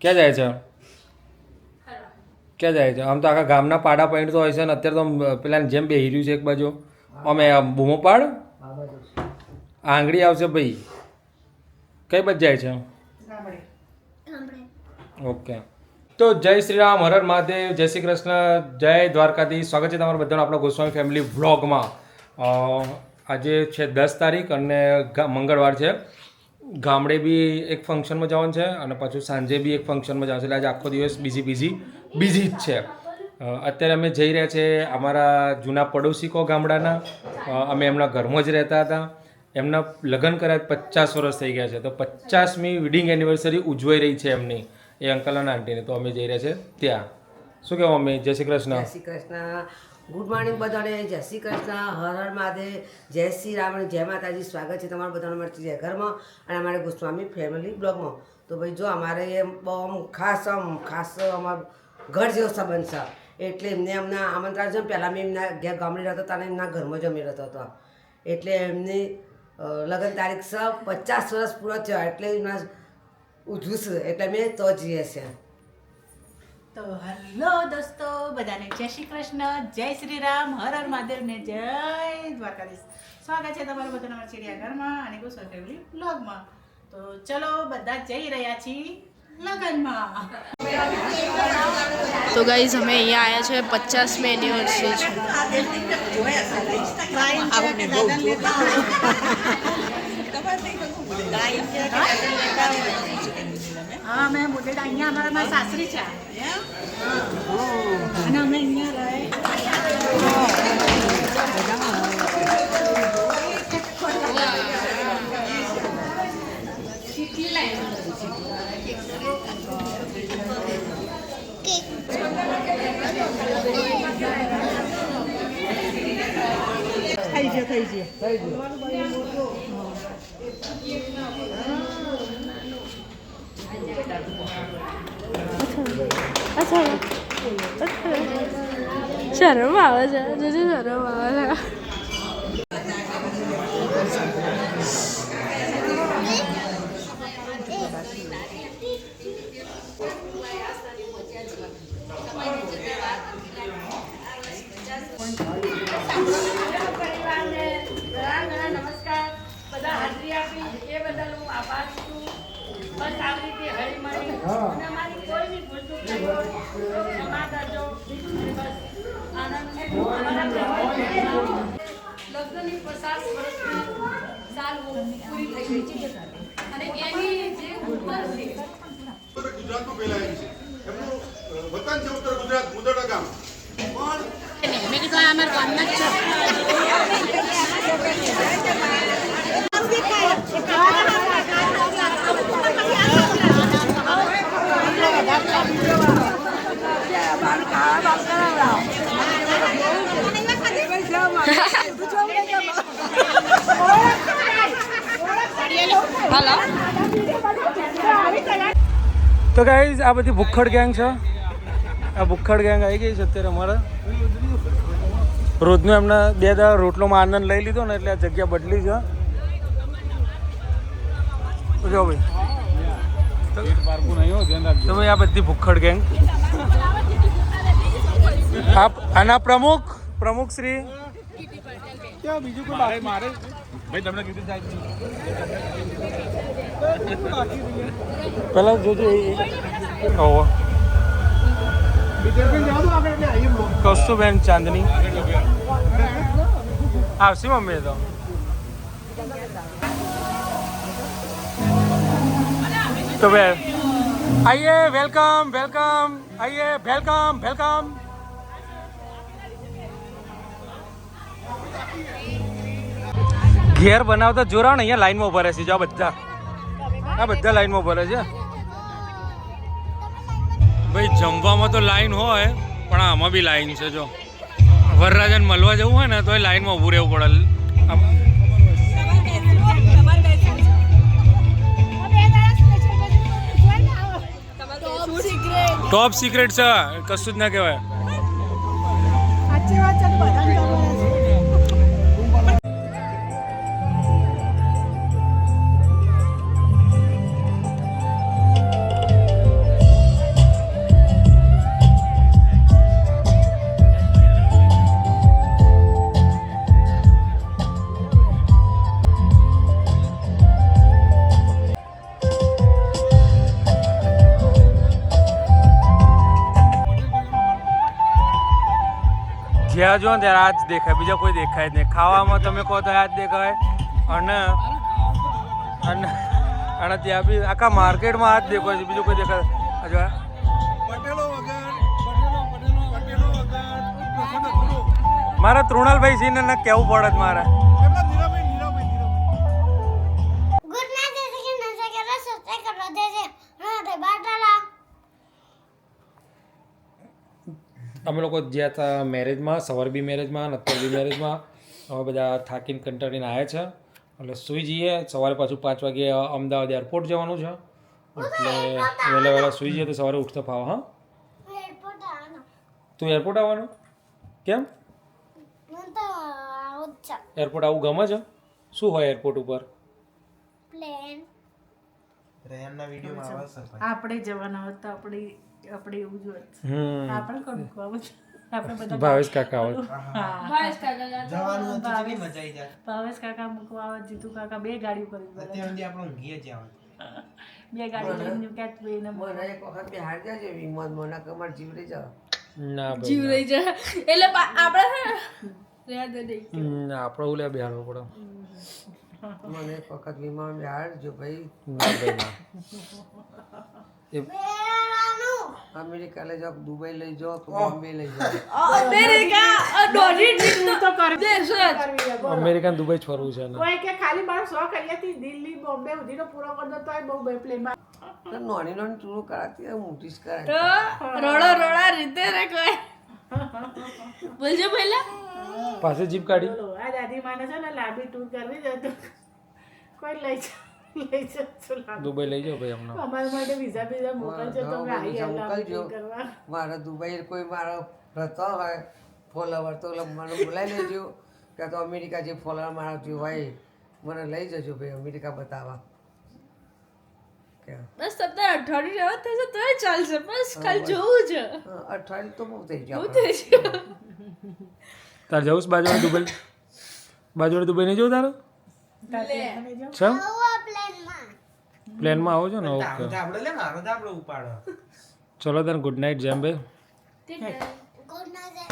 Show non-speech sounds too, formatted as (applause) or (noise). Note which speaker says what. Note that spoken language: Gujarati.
Speaker 1: ક્યાં જાય છે? ક્યાં જાય છે? આમ તો આખા ગામના પાડા પૈણ તો હોય છે ને, અત્યારે તો પેલા જેમ બે હીર્યું છે એક બાજુ. અમે બૂમો પાડ. આંગળી આવશે ભાઈ. કઈ બાજુ જાય છે? ઓકે. તો જય શ્રી રામ, હર મહાદેવ, જય શ્રી કૃષ્ણ, જય દ્વારકાધી સ્વાગત છે તમારું બધાનું આપણા ગોસ્વામી ફેમિલી વ્લોગમાં. આજે છે દસ તારીખ અને મંગળવાર છે. ગામડે બી એક ફંક્શનમાં જવાનું છે અને પાછું સાંજે બી એક ફંક્શનમાં જવાનું છે. એટલે આજે આખો દિવસ બિઝી બિઝી બિઝી જ છે. અત્યારે અમે જઈ રહ્યા છે અમારા જૂના પડોશીકો ગામડાના. અમે એમના ઘરમાં જ રહેતા હતા. એમના લગ્ન કર્યા પચાસ વર્ષ થઈ ગયા છે. તો પચાસમી વેડિંગ એનિવર્સરી ઉજવાઈ રહી છે એમની, એ અંકલ અને આંટીની. તો અમે જઈ રહ્યા છે ત્યાં. શું કહેવા મમ્મી જય શ્રી કૃષ્ણ.
Speaker 2: જય શ્રી કૃષ્ણ. ગુડ મોર્નિંગ બધાને. જય શ્રી કૃષ્ણ. હર હર મહાદેવ. જય શ્રી રામ અને જય માતાજી. સ્વાગત છે તમારું બધાનું મળતી જય ઘરમાં અને અમારે ગોસ્વામી ફેમિલી બ્લોગમાં. તો ભાઈ જો અમારે એમ બહુ આમ ખાસ આમ ખાસ અમારું ઘર જેવો સંબંધ છે. એટલે એમને એમના આમંત્રણ છે પહેલાં મેં એમના ઘેર ગામડે રહેતો હતા અને એમના ઘરમાં જમી રહેતો હતો. એટલે એમની લગ્ન તારીખ છે પચાસ વર્ષ પૂરો થયો. એટલે એમના ઉજવું એટલે મેં તો જઈએ છીએ.
Speaker 3: તો હલો દોસ્તો બધાને જય શ્રી કૃષ્ણ જય શ્રી રામ હર હર મહાદેવ ને જય દ્વારકાધીશ. સ્વાગત છે તમારું બધાના અમારા ચિડિયાઘરમાં અને ગોસલ ફેમિલી બ્લોગમાં તો ચલો બધા જઈ રહ્યા છીએ લગનમાં.
Speaker 4: તો ગાઈઝ અમે અહીંયા આવ્યા છે પચાસમી એનિવર્સરી છે.
Speaker 3: હા મેં મોટેડા અહીંયા અમારા મારા સાસરી છે. અને અમે અહીંયા રહે.
Speaker 4: શરમ આવે છે જોજો શરમ આવે છે
Speaker 5: નમસ્કાર. બધા આપી. એ બદલ હું આભાર છું. બસ આવી રીતે હળી મળી અને અમારી કોઈ બી ભૂલ ચૂક થઈ હોય. ક્ષમા કરજો. બસ. આનંદ અમારા ઘરમાં લગ્નની પચાસ વર્ષની સાલ પૂરી થઈ ગઈ છે. અને એની જે ઉંમર છે.
Speaker 6: ગુજરાતમાં ફેલાયેલી છે. એમનું વતન છે ઉત્તર ગુજરાત મુદડા ગામ. પણ
Speaker 1: તો ગાઈઝ આ બધી ભૂખડ ગેંગ છે. આ ભૂખડ ગેંગ આવી ગઈ છે અત્યારે અમારે. રોજનો એમને બે દાડા રોટલોમાં આનંદ લઈ લીધો ને એટલે આ જગ્યા બદલી છે. જો ભાઈ. તમે આ બધી ભૂખડ ગેંગ આપ આના પ્રમુખ પ્રમુખ શ્રી? ભાઈ, તમને કીધું સાહેબ પેલા જોજો ઓહો. બેન ચાંદની. આવશે મમ્મી તો. તો બે આઈએ, વેલકમ વેલકમ, આઈએ, વેલકમ વેલકમ. ઘેર બનાવતા જોરાવ ને અહીંયા લાઈનમાં ભરે છે. જો આ બધા. આ બધા લાઈનમાં ભરે છે. ભાઈ જમવામાં તો લાઈન હોય પણ આમાં બી લાઈન છે જો. વરરાજાને મળવા જવું હોય ને તો એ લાઈનમાં ઊભું રહેવું પડે. ટોપ સિક્રેટ છે. કશું જ ના કહેવાય. જ્યાં જો ને ત્યારે આ જ દેખાય. બીજા કોઈ દેખાય જ નહીં. ખાવામાં તમે કહો તો આ જ દેખાય. અને અને અને ત્યાં બી આખા માર્કેટમાં આ જ દેખાય છે. બીજું કોઈ દેખાય. મારા તૃણાલભાઈ સિંહને ને કહેવું પડે મારે. અમે લોકો જ્યાં હતા મેરેજમાં સવાર બી મેરેજમાં અને મેરેજમાં અમે બધા થાકીને કંટાળીને આવ્યા છે. એટલે સૂઈ જઈએ સવારે પાછું પાંચ વાગે અમદાવાદ એરપોર્ટ જવાનું છે. એટલે વહેલા વહેલા સૂઈ જઈએ તો સવારે ઉઠતા ફાવ હા? તું એરપોર્ટ આવવાનું? કેમ? એરપોર્ટ આવું ગમે છે? શું હોય એરપોર્ટ ઉપર?
Speaker 7: પ્લેન
Speaker 3: આપણે જવાના હતા આપણી આપણે એવું જ હોત
Speaker 1: હમ.
Speaker 3: આપણે કોણ બધા
Speaker 1: ભાવેશ કાકા આવે
Speaker 3: ભાવેશ કાકા મૂકવા આવે જીતુ કાકા બે ગાડી ઉપર બે ગાડી લઈને ક્યાંક બેને
Speaker 2: મને એક વખત બિહાર જજો વિમાનમાં ના કમાર જીવ રહી જાવ
Speaker 1: ના ભાઈ
Speaker 4: જીવ રહી જાય. એટલે આપણે દે
Speaker 1: આપણે ઓલે બિહારવું પડે.
Speaker 2: મને એક વખત વિમાન બિહાર જો ભાઈ.
Speaker 1: ના ભાઈ ના. એ (laughs)
Speaker 2: અમેરિકા લઈ જાઓ દુબઈ લઈ જાઓ કે બોમ્બે લઈ જાઓ? (laughs)
Speaker 4: અમેરિકા દોઢી ટ્રીપ તો દેશ જ.
Speaker 1: અમેરિકન દુબઈ છોરવું છે
Speaker 3: કોઈ કે ખાલી મારો શોખ અહીંયાથી દિલ્હી બોમ્બે સુધીનો પૂરો કરતો તો તોય બહુ બે પ્લેનમાં
Speaker 2: તો નાની નાની ચૂરો કરાતી હું મોટી જ
Speaker 4: તો
Speaker 2: કરાય
Speaker 4: રડો રડા રીતે રે કોઈ. બોલજો પહેલા.
Speaker 1: પાસે જીપ કાઢી.
Speaker 3: આ દાદી માને છે ને લાંબી ટૂર કરવી છે તો કોઈ લઈ જા લઈ
Speaker 1: દુબઈ લઈ જાઓ ભાઈ અમને
Speaker 3: અમારા માટે વિઝા બીઝા મોકલજો
Speaker 2: તમે
Speaker 3: આવી
Speaker 2: મોકલજો. મારે દુબઈ કોઈ મારો રહેતો હોય ફોલોવર તો મને બોલાવી લેજો. કે તો અમેરિકા જે ફોલોવર મારો જે હોય મને લઈ જજો ભાઈ અમેરિકા બતાવવા.
Speaker 4: બસ તમને અઠવાડિયું રહેવા થશે તો ચાલશે. બસ કાલ જવું છે.
Speaker 2: અઠવાડિયું તો બહુ થઈ જાય
Speaker 4: થઈ જાય
Speaker 1: તાર જવું બાજુ દુબઈ? બાજુ દુબઈ નહીં જવું તારું? ચમ
Speaker 7: પ્લેનમાં આવજો ને?
Speaker 1: ઓકે. આપણે લે મારો આપણે ઉપાડો. ચલો તને ગુડ નાઇટ જેમ્બે
Speaker 7: ગુડ નાઇટ